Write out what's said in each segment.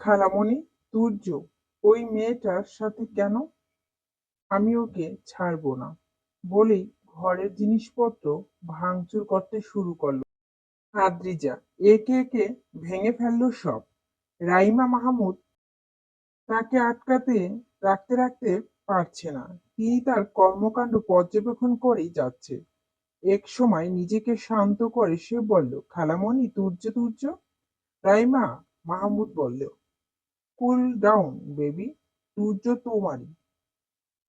খালামণি তুর্য ওই মেয়েটার সাথে কেন? আমি ওকে ছাড়বো না। বলেই ঘরের জিনিসপত্র ভাঙচুর করতে শুরু করল। আদ্রিজা একে একে ভেঙে ফেলল সব। রাইমা মাহমুদ তাকে আটকাতে রাখতে রাখতে পারছে না। তিনি তার কর্মকাণ্ড পর্যবেক্ষণ করেই যাচ্ছে। এক সময় নিজেকে শান্ত করে সে বলল, খালামণি তুর্য তুর্য রাইমা মাহমুদ বলল কুল ডাউন বেবি তুর্য তোমারই।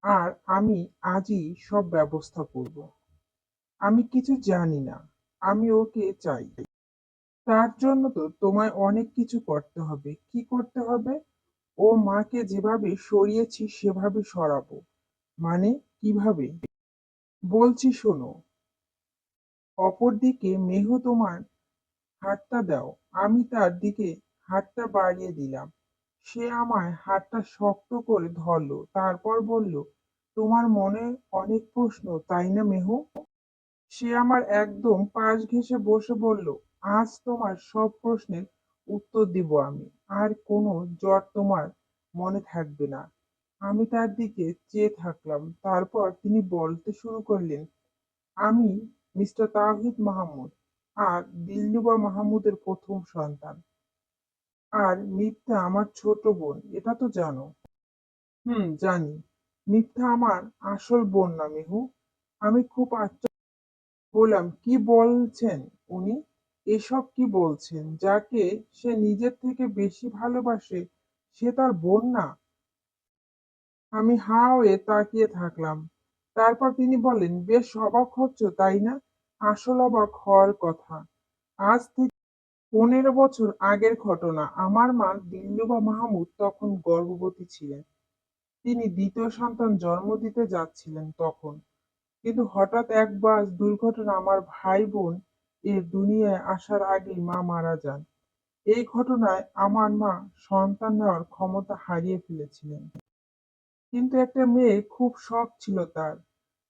আর আমি আজই সব ব্যবস্থা করব। আমি কিছু জানি না। আমি ওকে চাই। তার জন্য তো তোমায় অনেক কিছু করতে হবে। কি করতে হবে? ও মাকে যেভাবে সরিয়েছি, সেভাবে সরাবো। মানে কীভাবে? বলছি, শোনো। অপরদিকে মেহ তোমার হাতটা দাও। আমি তার দিকে হাতটা বাড়িয়ে দিলাম। সে আমায় হাতটা শক্ত করে ধরলো, তারপর বলল, তোমার মনে অনেক প্রশ্ন, তাই না মেহু? সে আমার একদম পাশ ঘেঁষে বসে বলল, আজ তোমার সব প্রশ্নের উত্তর দিব আমি, আর কোনো জ্বর তোমার মনে থাকবে না। আমি তার দিকে চেয়ে থাকলাম, তারপর তিনি বলতে শুরু করলেন, আমি মিস্টার তাহিদ মাহমুদ, আর দিলরুবা মাহমুদের প্রথম সন্তান। আর মিথ্যা আমার ছোট বোন, এটা তো জানো। হুম, জানি। মিথ্যা আমার আসল বোন না, মেহু। আমি খুব আশ্চর্য বললাম কি বলছেন উনি? এসব কি বলছেন? যাকে সে নিজের থেকে বেশি ভালোবাসে, সে তার বোন না? আমি হা হয়ে তাকিয়ে থাকলাম। তারপর তিনি বলেন, বেশ অবাক হচ্ছ, তাই না? আসল অবাক হওয়ার কথা। আজ থেকে পনেরো বছর আগের ঘটনা। আমার মা দিল্লুবা মাহমুদ তখন গর্ভবতী ছিলেন। তিনি দ্বিতীয় সন্তান জন্ম দিতে যাচ্ছিলেন তখন। কিন্তু হঠাৎ এক বাস দুর্ঘটনা আমার ভাই বোন এর দুনিয়ায় আসার আগেই মা মারা যান। এই ঘটনায় আমার মা সন্তান নেওয়ার ক্ষমতা হারিয়ে ফেলেছিলেন। কিন্তু একটা মেয়ে খুব শখ ছিল তার।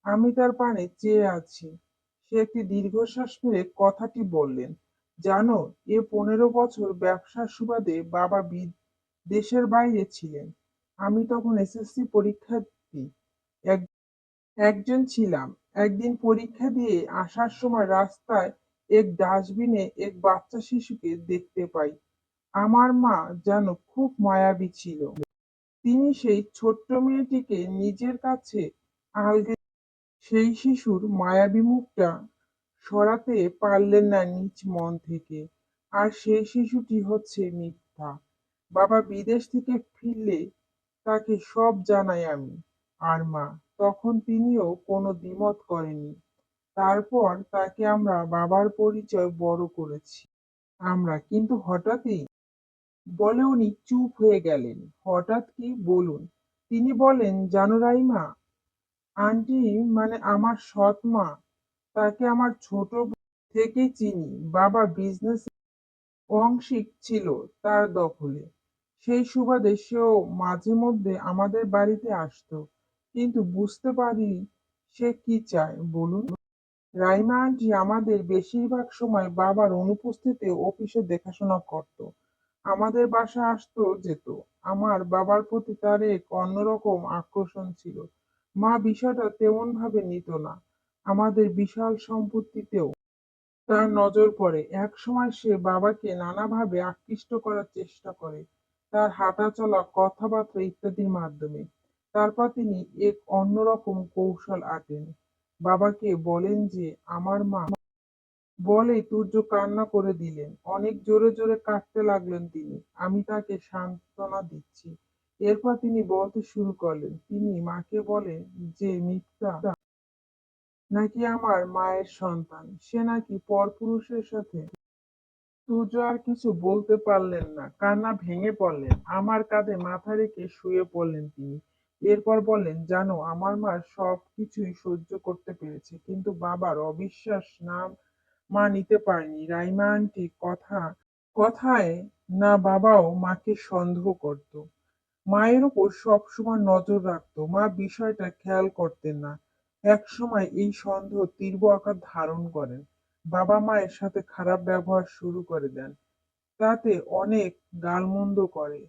আমি তার পানে চেয়ে আছি। সে একটি দীর্ঘশ্বাস ফেলে কথাটি বললেন। জানো, এ পনেরো বছর ব্যবসার সুবাদে বাবা দেশের বাইরে ছিলেন। আমি তখন এসএসসি পরীক্ষার্থী এক, একজন ছিলাম। একদিন পরীক্ষা দিয়ে আসার সময় রাস্তায় এক ডাস্টবিনে এক বাচ্চা শিশুকে দেখতে পাই। আমার মা যেন খুব মায়াবী ছিল। তিনি সেই ছোট্ট মেয়েটিকে নিজের কাছে আলগে সেই শিশুর মায়াবী মুখটা সরাতে পারলেন না নিজ মন থেকে। আর সেই শিশুটি হচ্ছে মিথ্যা। বাবা বিদেশ থেকে ফিরলে তাকে সব জানাই আমি। আর মা, তখন তিনিও কোনো দ্বিমত করেনি তারপর তাকে আমরা বাবার পরিচয় বড় করেছি। আমরা কিন্তু হঠাৎই বলে উনি চুপ হয়ে গেলেন। হঠাৎ কি বলুন? তিনি বলেন, জানো রাইমা, আন্টি মানে আমার সৎ মা। তাকে আমার ছোট থেকে চিনি। বাবা বিজনেস অংশিক ছিল তার দখলে। সেই সুবাদে সেও মাঝে মধ্যে আমাদের বাড়িতে আসতো। কিন্তু বুঝতে পারি সে কি চায়, বলুন? রাইমা আন্টি আমাদের বেশিরভাগ সময় বাবার অনুপস্থিতিতে অফিসে দেখাশোনা করত। আমাদের বাসা আসতো যেত। আমার বাবার প্রতি তার এক অন্যরকম আকর্ষণ ছিল। মা বিষয়টা তেমন ভাবে নিত না। আমাদের বিশাল সম্পত্তিতেও তার নজর পড়ে। এক সময় সে বাবাকে নানাভাবে আকৃষ্ট করার চেষ্টা করে, তার হাঁটা চলা কথাবার্তা ইত্যাদির মাধ্যমে। তারপর তিনি এক অন্যরকম কৌশল আঁটেন বাবাকে বলেন যে, আমার মা বলে তুর্য কান্না করে দিলেন। অনেক জোরে জোরে কাঁদতে লাগলেন তিনি। আমি তাকে সান্ত্বনা দিচ্ছি। এরপর তিনি বলতে শুরু করলেন, তিনি মাকে বলেন যে, মিথ্যা নাকি আমার মায়ের সন্তান? সে নাকি পরপুরুষের সাথে? আর কিছু বলতে পারলেন না, কান্না ভেঙে পড়লেন। আমার কাঁধে মাথা রেখে শুয়ে পড়লেন তিনি। এরপর বললেন, জানো, আমার মা সব কিছুই সহ্য করতে পেরেছে, কিন্তু বাবার অবিশ্বাস না মা নিতে পারেনি। রাইমা আন্টি কথা, কথায় না বাবাও মাকে সন্দেহ করত। মায়ের উপর সবসময় নজর রাখতো। মা বিষয়টা খেয়াল করতেন না। এক সময় এই সন্দেহ তীব্র আকার ধারণ করেন। বাবা মায়ের সাথে খারাপ ব্যবহার শুরু করে দেন। তাতে অনেক গালমন্দ করে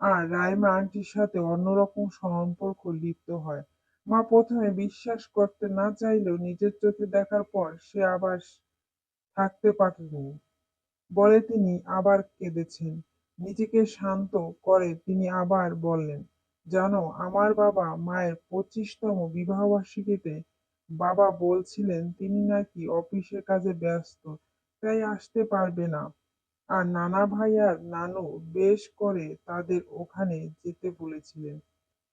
আর রাইমা আন্টির সাথে অন্যরকম সম্পর্ক লিপ্ত হয়। মা প্রথমে বিশ্বাস করতে না চাইলেও নিজের চোখে দেখার পর সে আবার থাকতে পারেনি বলে তিনি আবার কেঁদেছেন। নিজেকে শান্ত করে তিনি আবার বললেন জানো, আমার বাবা মায়ের পঁচিশতম বিবাহবার্ষিকীতে বাবা বলছিলেন তিনি নাকি অফিসের কাজে ব্যস্ত, তাই আসতে পারবে না। আর নানা ভাই আর নানু বেশ করে তাদের ওখানে যেতে বলেছিলেন।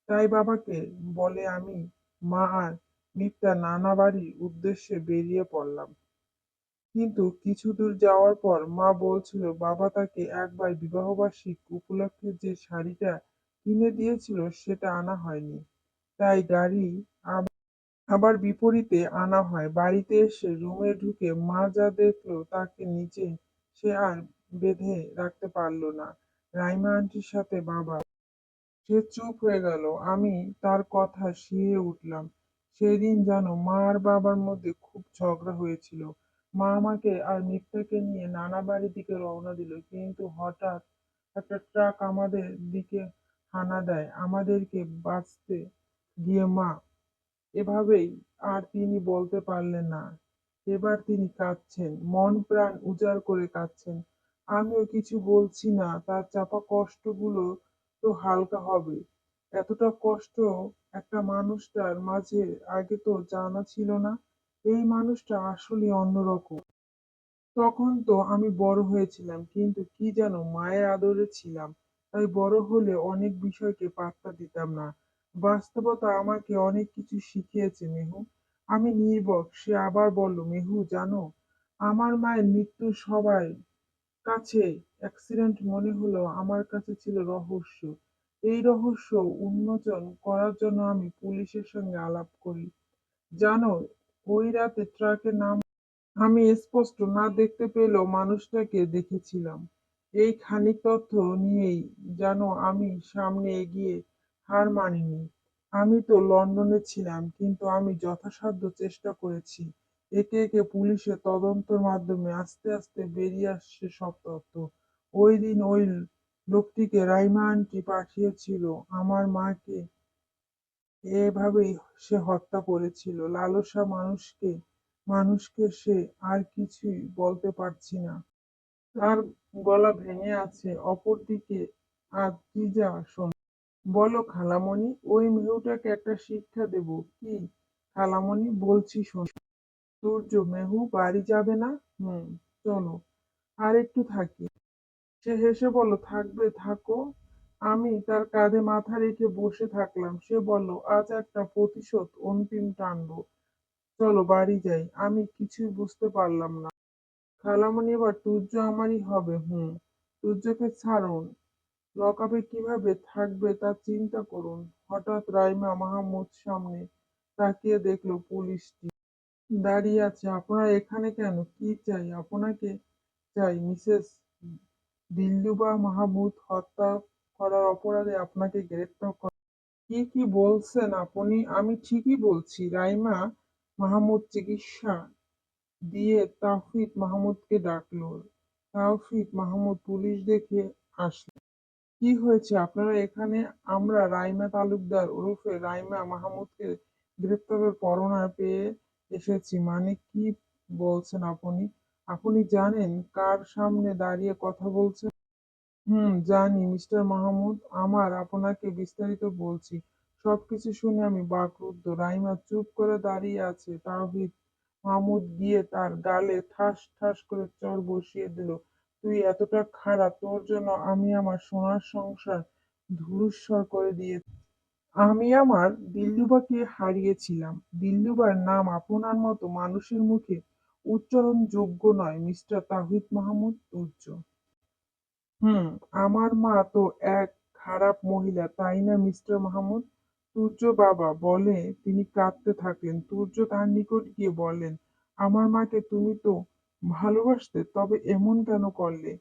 তাই বাবাকে বলে আমি, মা আর মিতা নানা বাড়ির উদ্দেশ্যে বেরিয়ে পড়লাম। কিন্তু কিছু দূর যাওয়ার পর মা বলছিল, বাবা তাকে একবার বিবাহবার্ষিক উপলক্ষে যে শাড়িটা কিনে দিয়েছিল সেটা আনা হয়নি। তাই গাড়ি আবার বিপরীতে আনা হয়। বাড়িতে এসে রুমে ঢুকে মা যা দেখল তাকে নিচে সে আর বেঁধে রাখতে পারল না। রাইমা আন্টির সাথে বাবা, সে চুপ হয়ে গেল। আমি তার কথা শিয়ে উঠলাম। সেদিন যেন মা আর বাবার মধ্যে খুব ঝগড়া হয়েছিল। মা আমাকে আর মিথ্যাকে নিয়ে নানা বাড়ির দিকে রওনা দিল। কিন্তু হঠাৎ একটা ট্রাক আমাদের দিকে হানা দেয়। আমাদেরকে বাঁচতে গিয়ে মা। এভাবেই আর তিনি বলতে পারলেন না। এবার তিনি কাঁদছেন। মন প্রাণ উজাড় করে কাঁদছেন। আমিও কিছু বলছি না। তার চাপা কষ্টগুলো তো হালকা হবে। এতটা কষ্ট একটা মানুষটার মাঝে আগে তো জানা ছিল না। এই মানুষটা আসলে অন্যরকম। তখন তো আমি বড় হয়েছিলাম, কিন্তু কি যেন মায়ের আদরে ছিলাম। তাই বড় হলে অনেক বিষয়কে পাত্তা দিতাম না। বাস্তবতা আমাকে অনেক কিছু শিখিয়েছে, মেহু। আমি নির্বক, সে আবার বলল, মেহু, জানো, আমার মায়ের মৃত্যু সবাই কাছে অ্যাক্সিডেন্ট মনে হলো আমার কাছে ছিল রহস্য। এই রহস্য উন্মোচন করার জন্য আমি পুলিশের সঙ্গে আলাপ করি। জানো, ওই রাতে ট্রাকের নাম আমি স্পষ্ট না দেখতে পেলেও মানুষটাকে দেখেছিলাম। এই খানিক তথ্য নিয়েই যেন আমি সামনে এগিয়ে হার মানিনি। আমি তো লন্ডনে ছিলাম, কিন্তু আমি যথাসাধ্য চেষ্টা করেছি। একে একে পুলিশের তদন্তের মাধ্যমে আস্তে আস্তে বেরিয়ে আসছে সব তথ্য। ওই দিন ওই লোকটিকে রাইমা আন্টি পাঠিয়েছিল। আমার মাকে এভাবেই সে হত্যা করেছিল। লালসা মানুষকে মানুষকে সে আর কিছুই বলতে পারছি না। তার গলা ভেঙে আছে। অপরদিকে আদ্রিজা শোন বলো খালামণি, ওই মেহুটাকে একটা শিক্ষা দেব। কি? খালামণি, বলছি শোন। সূর্য, মেহু, বাড়ি যাবে না? হুম, চলো। আর একটু থাকি। সে হেসে বলল থাকবে, থাকো। আমি তার কাঁধে মাথা রেখে বসে থাকলাম। সে বলল, আজ একটা প্রতিশোধ, অন্তিম টানবো। চলো, বাড়ি যাই। আমি কিছুই বুঝতে পারলাম না। খালামণি এবার তুর্য আমারই হবে হুম তুর্যকে ছাড়ুন। লকআপে কীভাবে থাকবে তা চিন্তা করুন। হঠাৎ রাইমা মাহমুদ সামনে তাকিয়ে দেখল পুলিশটি দাঁড়িয়ে আছে। আপনারা এখানে কেন? কি চাই? আপনাকে চাই মিসেস দিলরুবা মাহমুদ হত্যা করার অপরাধে আপনাকে গ্রেপ্তার করা? কি কি বলছেন আপনি? আমি ঠিকই বলছি। রাইমা মাহমুদ চিকিৎসা দিয়ে তাওফিক মাহমুদকে ডাকলো। তাওফিক মাহমুদ পুলিশ দেখে আসলো। কি হয়েছে? আপনারা এখানে আমরা রাইমা তালুকদার ওরফে রাইমা মাহমুদকে গ্রেপ্তারের পরোয়ানা পেয়ে এসেছি। মানে কি বলছেন আপনি? আপনি জানেন কার সামনে দাঁড়িয়ে কথা বলছেন? হুম, জানি মিস্টার মাহমুদ, আমার আপনাকে বিস্তারিত বলছি। সবকিছু শুনে আমি বাকরুদ্ধ। রাইমা চুপ করে দাঁড়িয়ে আছে। তাওহিদ মাহমুদ গিয়ে তার গালে ঠাস ঠাস করে চড় বসিয়ে দিল। তুই এতটা খারাপ, তোর জন্য আমি আমার সোনার সংসার ধূলিস্যাৎ করে দিয়েছি। আমি আমার দিল্লুবাকে হারিয়েছিলাম। দিল্লুবার নাম আপনার মতো মানুষের মুখে উচ্চারণ যোগ্য নয়, মিস্টার তাহিদ মাহমুদ তুর্য। হুম, আমার মা তো এক খারাপ মহিলা, তাই না, মিস্টার মাহমুদ? সূর্য বাবা বলে তিনি কাঁদতে থাকলেন। সূর্য তার নিকট গিয়ে বললেন, আমার মাকে তুমি তো ভালোবাসতে, তবে এমন কেন করলে?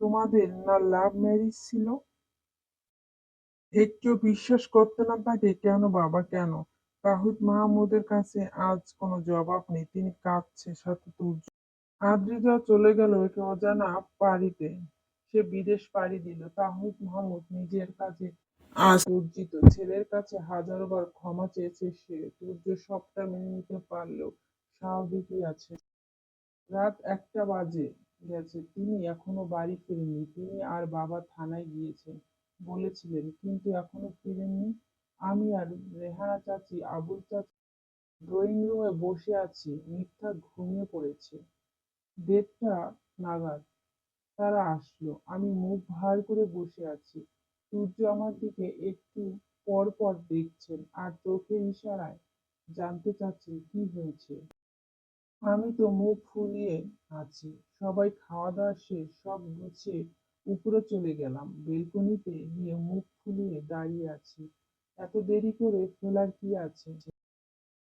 তোমাদের না লাভ ম্যারেজ ছিল? একটু বিশ্বাস করতে না পারে কেন বাবা, কেন? তাহিদ মাহমুদের কাছে আজ কোনো জবাব নেই। তিনি কাঁদছে সাথে তুর্য আদ্রিজা চলে গেল একে অজানা পারিতে সে বিদেশ পাড়ি দিল। তাহিদ মাহমুদ নিজের কাজে আজ লজ্জিত ছেলের কাছে হাজারোবার ক্ষমা চেয়েছে সে। সূর্য সবটা মেনে নিতে পারলেও স্বাভাবিকই আছে। রাত একটা বাজে গেছে। তিনি এখনও বাড়ি ফেরেননি। তিনি আর বাবা থানায় গিয়েছেন বলেছিলেন, কিন্তু এখনও ফিরেননি। আমি আর রেহানা চাচি, আবুল চাচি ড্রয়িং রুমে বসে আছি। মিথ্যা ঘুমিয়ে পড়েছে। দেড়টা নাগাদ তারা আসলো। আমি মুখ ভার করে বসে আছি। সূর্য আমার দিকে একটু পর পর দেখছেন আর চোখের ইশারায় জানতে চাচ্ছেন কি হয়েছে। আমি তো মুখ ফুলিয়ে আছি। সবাই খাওয়া দাওয়া শেষ, সব গুছিয়ে উপরে চলে গেলাম। বেলকনিতে গিয়ে মুখ ফুলিয়ে দাঁড়িয়ে আছি। এত দেরি করে ফেলার কি আছে?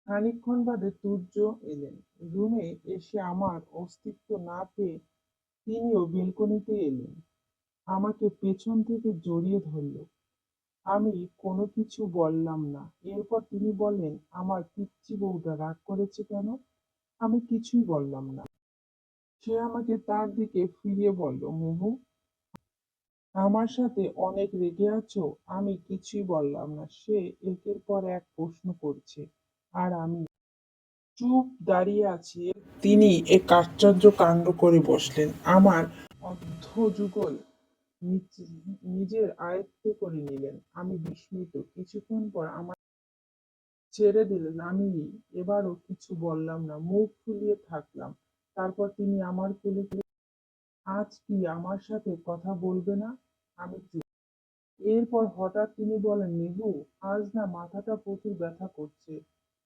খানিকক্ষণ বাদে সূর্য এলেন। রুমে এসে আমার অস্তিত্ব না পেয়ে তিনিও বেলকনিতে এলেন। আমাকে পেছন থেকে জড়িয়ে ধরল। আমি কোনো কিছু বললাম না। এরপর তিনি বললেন, আমার পিচ্চি বউটা রাগ করেছে কেন? আমি কিছুই বললাম না। সে আমাকে তার দিকে ফিরিয়ে বলল, মুহু, আমার সাথে অনেক রেগে আছো? আমি কিছুই বললাম না। সে একের পর এক প্রশ্ন করছে, আর আমি চুপ দাঁড়িয়ে আছি? তিনি এক আশ্চর্য কাণ্ড করে বসলেন। আমার অর্ধযুগল নিজ- নিজের আয়ত্তে করে নিলেন। আমি বিস্মিত। কিছুক্ষণ পর আমার ছেড়ে দিলেন আমি এবারও কিছু বললাম না, মুখ ফুলিয়ে থাকলাম। তারপর তিনি আমার কোলে আজ কি আমার সাথে কথা বলবে না? আমি এরপর হঠাৎ তিনি বলেন নিবু আজ না মাথাটা প্রচুর ব্যথা করছে।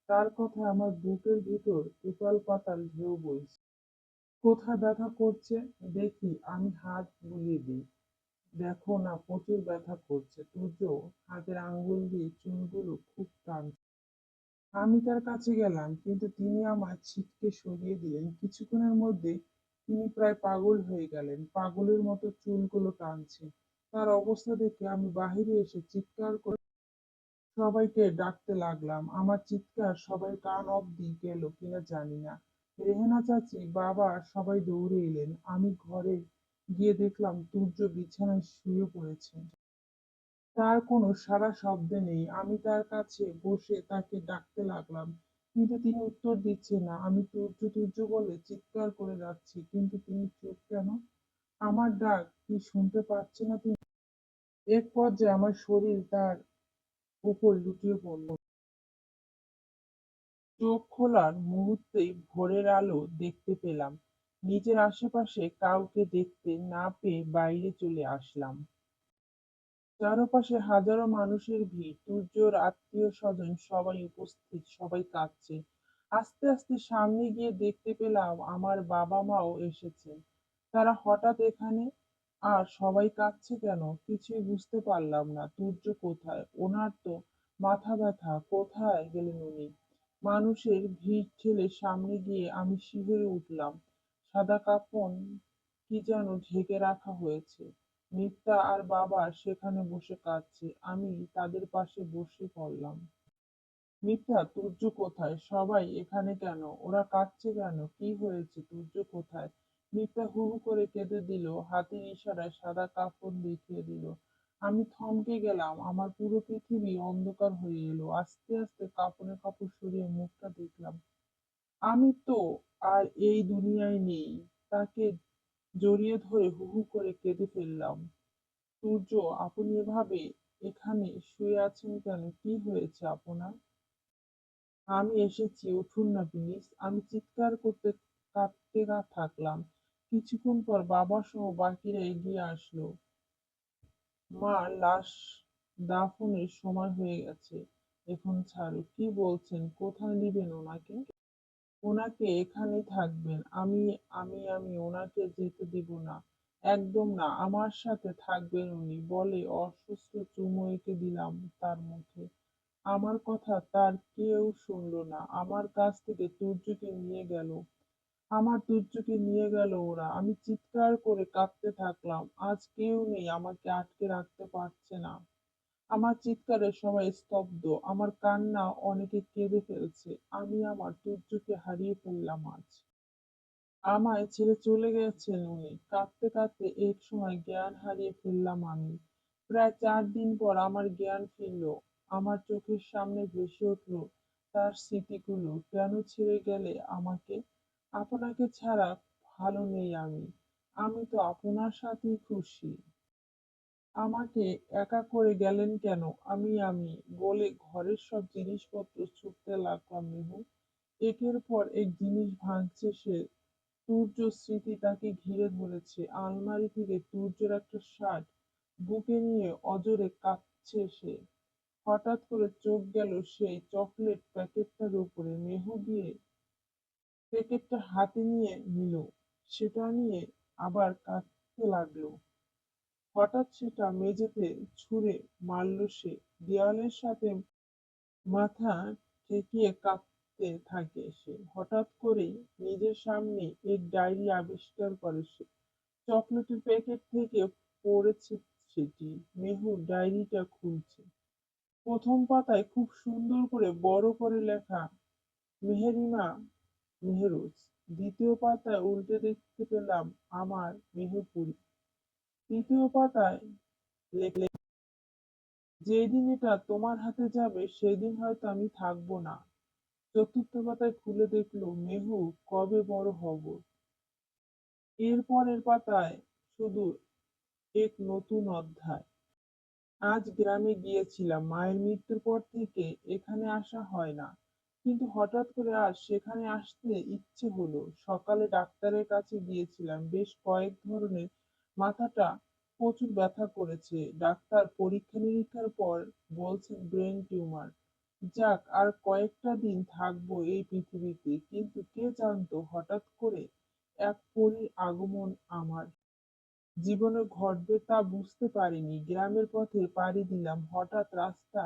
তার কথা আমার বুকের ভিতর উতাল পাতাল ঢেউ বইছে। কোথায় ব্যথা করছে? দেখি, আমি হাত বুলিয়ে দিই। দেখো না, প্রচুর ব্যথা করছে। সূর্য হাতের আঙ্গুল দিয়ে চুলগুলো খুব টানছে। আমি তার কাছে গেলাম, কিন্তু তিনি আমার ছিটকে সরিয়ে দিলেন। কিছুক্ষণের মধ্যে তিনি প্রায় পাগল হয়ে গেলেন। পাগলের মতো চুলগুলো টানছে। তার অবস্থা দেখে আমি বাহিরে এসে চিৎকার করে সবাইকে ডাকতে লাগলাম। আমার চিৎকার সবাই কান অব্দি গেল কিনা জানি না। রেহেনা চাচি, বাবা, সবাই দৌড়ে এলেন। আমি ঘরে গিয়ে দেখলাম সূর্য বিছানায় শুয়ে পড়েছে। তার কোনো সারা শব্দ নেই। আমি তার কাছে বসে তাকে ডাকতে লাগলাম। কিন্তু তিনি উত্তর দিচ্ছে না। আমি তুর্য তুর্য বলে চিৎকার করে যাচ্ছি, কিন্তু তিনি চুপ কেন? আমার ডাক কি শুনতে পাচ্ছে না তিনি? এক পর্যায়ে আমার শরীর তার উপর লুটিয়ে পড়ল। চোখ খোলার মুহূর্তেই ভোরের আলো দেখতে পেলাম। নিজের আশেপাশে কাউকে দেখতে না পেয়ে বাইরে চলে আসলাম। চারপাশে হাজারো মানুষের ভিড় সূর্যর আত্মীয় স্বজন সবাই উপস্থিত, সবাই কাঁদছে। আস্তে আস্তে সামনে গিয়ে দেখতে পেলাম আমার বাবা মাও এসেছেন। তারা হঠাৎ এখানে আর সবাই কাঁদছে কেন? কিছুই বুঝতে পারলাম না সূর্য কোথায়? ওনার তো মাথা ব্যথা, কোথায় গেলেন উনি? মানুষের ভিড় ঠেলে সামনে গিয়ে আমি শিহরে উঠলাম। সাদা কাপন কি যেন ঢেকে রাখা হয়েছে। মিথ্যা আর বাবা সেখানে বসে কাঁদছে। আমি তাদের পাশে বসে পড়লাম। মিথ্যা তুর্য কোথায়? সবাই এখানে কেন? ওরা কাঁদছে কেন? কি হয়েছে? তুর্য কোথায়? মিথ্যা হু করে কেঁদে দিল। হাতের ইশারায় সাদা কাপড় দেখিয়ে দিল। আমি থমকে গেলাম। আমার পুরো পৃথিবী অন্ধকার হয়ে এলো। আস্তে আস্তে কাপড়ের কাপড় সরিয়ে মুখটা দেখলাম। আমি তো আর এই দুনিয়ায় নেই। তাকে জড়িয়ে ধরে হু হু করে কেঁদে ফেললাম। সূর্য, আপনি এভাবে এখানে শুয়ে আছেন কেন? কি হয়েছে আপনার? আমি এসেছি, উঠুন না প্লিজ। আমি চিৎকার করতে কাঁদতে থাকলাম। কিছুক্ষণ পর বাবা সহ বাকিরা এগিয়ে আসলো। মা, লাশ দাফনের সময় হয়ে গেছে। এখন ছাড়ো। কি বলছেন? কোথায় নিবেন ওনাকে? ওনাকে এখানেই থাকবেন। আমি আমি আমি ওনাকে যেতে দেব না। একদম না, আমার সাথে থাকবেন উনি। বলে অসুস্থ চুমু দিলাম তার মুখে। আমার কথা তার কেউ শুনল না। আমার কাছ থেকে তুর্যকে নিয়ে গেল। আমার তুর্যকে নিয়ে গেল ওরা। আমি চিৎকার করে কাঁদতে থাকলাম। আজ কেউ নেই, আমাকে আটকে রাখতে পারছে না। আমার চিৎকারে সবাই স্তব্ধ। আমার কান্না অনেকে কেঁদে ফেলছে। আমি আমার তুর্যকে হারিয়ে ফেললাম আজ। আমায় ছেড়ে চলে গেছেন উনি। কাঁদতে কাঁদতে এক সময় জ্ঞান হারিয়ে ফেললাম আমি। প্রায় চার দিন পর আমার জ্ঞান ফিরল। আমার চোখের সামনে ভেসে উঠল তার স্মৃতিগুলো। কেন ছেড়ে গেলে আমাকে? আপনাকে ছাড়া ভালো নেই আমি। আমি তো আপনার সাথেই খুশি। আমাকে একা করে গেলেন কেন? আমি আমি। বলে ঘরের সব জিনিসপত্র ছুটতে লাগলাম মেহু। একের পর এক জিনিস ভাঙছে সে। সূর্য স্মৃতি তাকে ঘিরে ধরেছে। আলমারি থেকে সূর্যের একটা শার্ট বুকে নিয়ে অজরে কাঁদছে সে। হঠাৎ করে চোখ গেল সেই চকলেট প্যাকেটটার উপরে। মেহু গিয়ে প্যাকেটটা হাতে নিয়ে নিল। সেটা নিয়ে আবার কাঁদতে লাগল। হঠাৎ সেটা মেঝেতে ছুঁড়ে মারল সে। দেওয়ালের সাথে মাথা ঠেকিয়ে কাঁদতে থাকে সে। হঠাৎ করেই নিজের সামনে এক ডায়েরি আবিষ্কার করে সে। চকলেটের প্যাকেট থেকে পড়েছে সেটি। মেহু ডায়েরিটা খুলছে। প্রথম পাতায় খুব সুন্দর করে বড় করে লেখা, মেহেরিমা মেহরুজ। দ্বিতীয় পাতায় উল্টে দেখতে পেলাম আমার মেহপুরি তৃতীয় পাতায় লেখা যেদিন এটা তোমার হাতে যাবে, সেদিন হয়তো আমি থাকব না। চতুর্থ পাতায় খুলে দেখল, মেহু, কবে বড় হব? এর পরের পাতায় শুধু এক নতুন অধ্যায়। আজ গ্রামে গিয়েছিলাম, মায়ের মৃত্যুর পর থেকে এখানে আসা হয় না। কিন্তু হঠাৎ করে আজ সেখানে আসতে ইচ্ছে হলো। সকালে ডাক্তারের কাছে গিয়েছিলাম, বেশ কয়েক ধরনের মাথাটা প্রচুর ব্যথা করেছে। ডাক্তার পরীক্ষা নিরীক্ষার পর বলছেন ব্রেন টিউমার। যাক, আর কয়েকটা দিন থাকব এই পৃথিবীতে, কিন্তু কে জানতো হঠাৎ করে এক পরীর আগমন আমার? জীবনে ঘটবে তা বুঝতে পারিনি। গ্রামের পথে পাড়ি দিলাম। হঠাৎ রাস্তা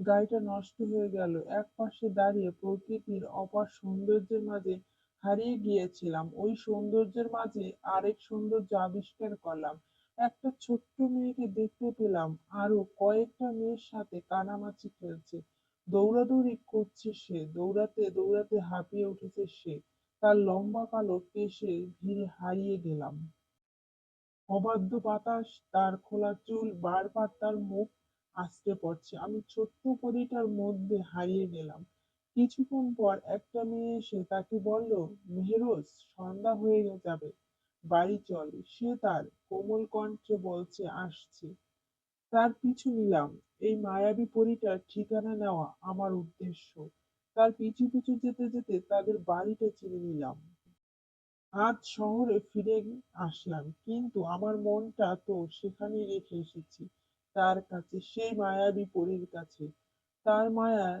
গাড়িটা নষ্ট হয়ে গেল। এক পাশে দাঁড়িয়ে প্রকৃতির অপার সৌন্দর্যের মাঝে হারিয়ে গিয়েছিলাম। ওই সৌন্দর্যের মাঝে আরেক সৌন্দর্য আবিষ্কার করলাম। একটা ছোট্ট মেয়েকে দেখতে পেলাম। আরও কয়েকটা মেয়ের সাথে কানামাছি খেলছে। দৌড়াদৌড়ি করছে সে। দৌড়াতে দৌড়াতে হাঁপিয়ে উঠেছে সে। তার লম্বা কালো কেশে ভিড়ে হারিয়ে গেলাম। অবাধ্য বাতাস, তার খোলা চুল, বারবার তার মুখ আঁচড়ে পড়ছে। আমি ছোট্ট পরিটার মধ্যে হারিয়ে গেলাম। কিছুক্ষণ পর একটা মেয়ে এসে তাকে বলল, মেহেরোজ, সন্ধ্যা হয়ে যাবে, বাড়ি চল। সে তার কোমল কণ্ঠে বলছে, আসছি। তার পিছু নিলাম। এই মায়াবী পরীটার ঠিকানা নেওয়া আমার উদ্দেশ্য। তার পিছু পিছু যেতে যেতে তাদের বাড়িটা চিনে নিলাম। আজ শহরে ফিরে আসলাম, কিন্তু আমার মনটা তো সেখানেই রেখে এসেছি, তার কাছে, সেই মায়াবী পরীর কাছে। তার মায়ার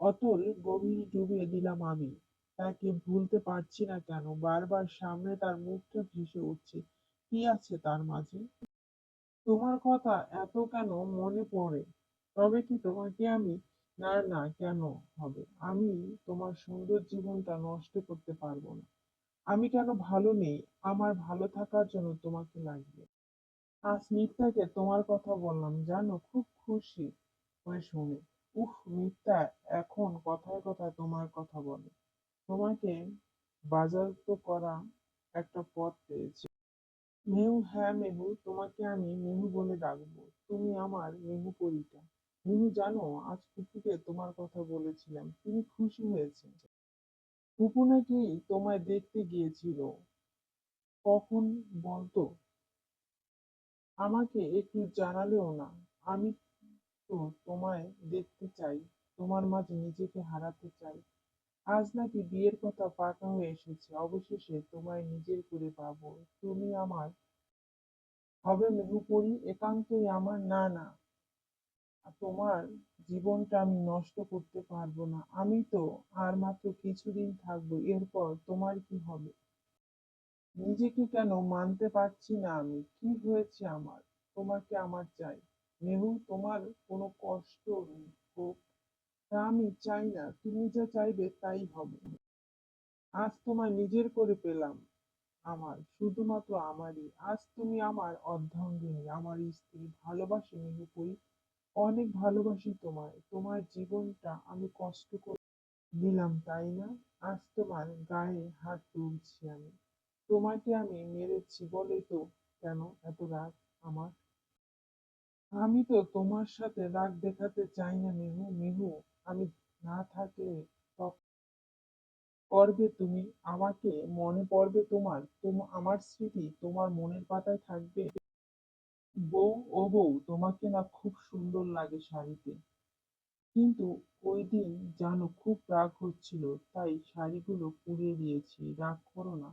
অতল গভীর ডুবে দিলাম আমি। তাকে ভুলতে পারছি না কেন? বারবার সামনে তার মুখটা ভেসে উঠছে। কি আছে তার মাঝে? তোমার কথা এত কেন মনে পড়ে? তবে কি তোমাকে আমি? না না, কেন হবে? আমি তোমার সুন্দর জীবনটা নষ্ট করতে পারব না। আমি কেন ভালো নেই? আমার ভালো থাকার জন্য তোমাকে লাগবে। আজ মিথ্যাকে তোমার কথা বললাম, জানো? খুব খুশি। হয়ে, শুনে। উফ মিথ্যা। এখন কথায় কথায় তোমার কথা বলে। তোমাকে বাজারতো করা একটা পথ পেয়েছি। মেহু হ্যাঁ মেহু, তোমাকে আমি মেহু বলে ডাকবো। তুমি আমার মেহু পরীটা। মেহু, জানো, আজ ফুপুকে তোমার কথা বলেছিলাম। তিনি খুশি হয়েছে। ফুপু নাকি তোমায় দেখতে গিয়েছিল? কখন বলতো? আমাকে একটু জানালেও না। আমি তো তোমায় দেখতে চাই, তোমার মাঝে নিজেকে হারাতে চাই। আজ নাকি বিয়ের কথা পাকা হয়ে এসেছে, অবশেষে তোমায় নিজের করে পাবো। তুমি আমার হবে মেহুপরি একান্তই আমার না না। তোমার জীবনটা আমি নষ্ট করতে পারব না। আমি তো আর মাত্র কিছুদিন থাকব, এরপর তোমার কি হবে? নিজেকে কেন মানতে পারছি না আমি? কি হয়েছে আমার? তোমাকে আমার চাই? মেহু তোমার কোনো কষ্ট হোক, তা আমি চাই না, তুমি যা চাইবে তাই হবে। আজ তোমায় নিজের করে পেলাম আমার, শুধুমাত্র আমারই। আজ তুমি আমার অর্ধাঙ্গিনী, আমার স্ত্রী ভালোবাসি মেহুপুরি অনেক ভালোবাসি তোমায়, তোমার জীবনটা আমি কষ্ট করে দিলাম, তাই না? আজ তোমার গায়ে হাত তুলছি আমি। তোমাকে আমি মেরেছি বলে তো কেন এত রাগ আমার? আমি তো তোমার সাথে রাগ দেখাতে চাই না, মিহু মিহু। আমি না থাকলে করবে তুমি, আমাকে মনে পড়বে তোমার, তোম, আমার স্মৃতি তোমার মনের পাতায় থাকবে। বউ ও বউ, তোমাকে না খুব সুন্দর লাগে শাড়িতে। কিন্তু ওই দিন জানো খুব রাগ হচ্ছিল, তাই শাড়িগুলো পুড়িয়ে দিয়েছি, রাগ করো না।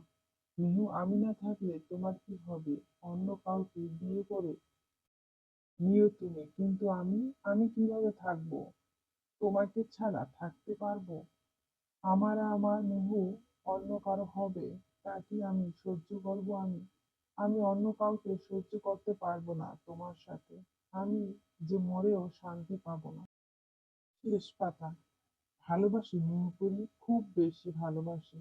মিহু, আমি না থাকলে তোমার কি হবে? অন্য কাউকে বিয়ে করে নিও তুমি, কিন্তু আমি আমি কীভাবে থাকব? তোমাকে ছাড়া থাকতে পারব? আমার আমার মিহু অন্য কারও হবে, তা কি আমি সহ্য করব আমি? আমি অন্য কাউকে সহ্য করতে পারব না তোমার সাথে। আমি যে মরেও শান্তি পাবো না। শেষ পাতা। ভালোবাসি মিহুপুরি খুব বেশি ভালোবাসি।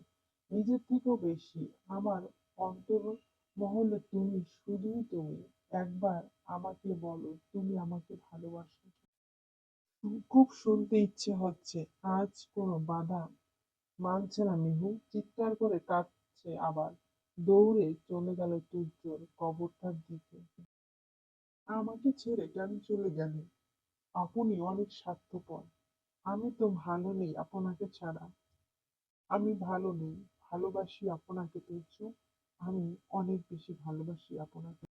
নিজের থেকেও বেশি। আমার অন্তর মহলে তুমি শুধুই তুমি। একবার আমাকে বলো, তুমি আমাকে ভালোবাসো। খুব শুনতে ইচ্ছে হচ্ছে, আজ কোনো বাধা মানছে না মিহু। চিৎকার করে কাঁদছে আবার, দৌড়ে চলে গেল তুর্যর কবরটার দিকে। আমাকে ছেড়ে কেন চলে গেলে? আপনি অনেক স্বার্থপর, আমি তো ভালো নেই আপনাকে ছাড়া। আমি ভালো নেই, ভালোবাসি আপনাকে তুর্য আমি অনেক বেশি ভালোবাসি আপনাকে।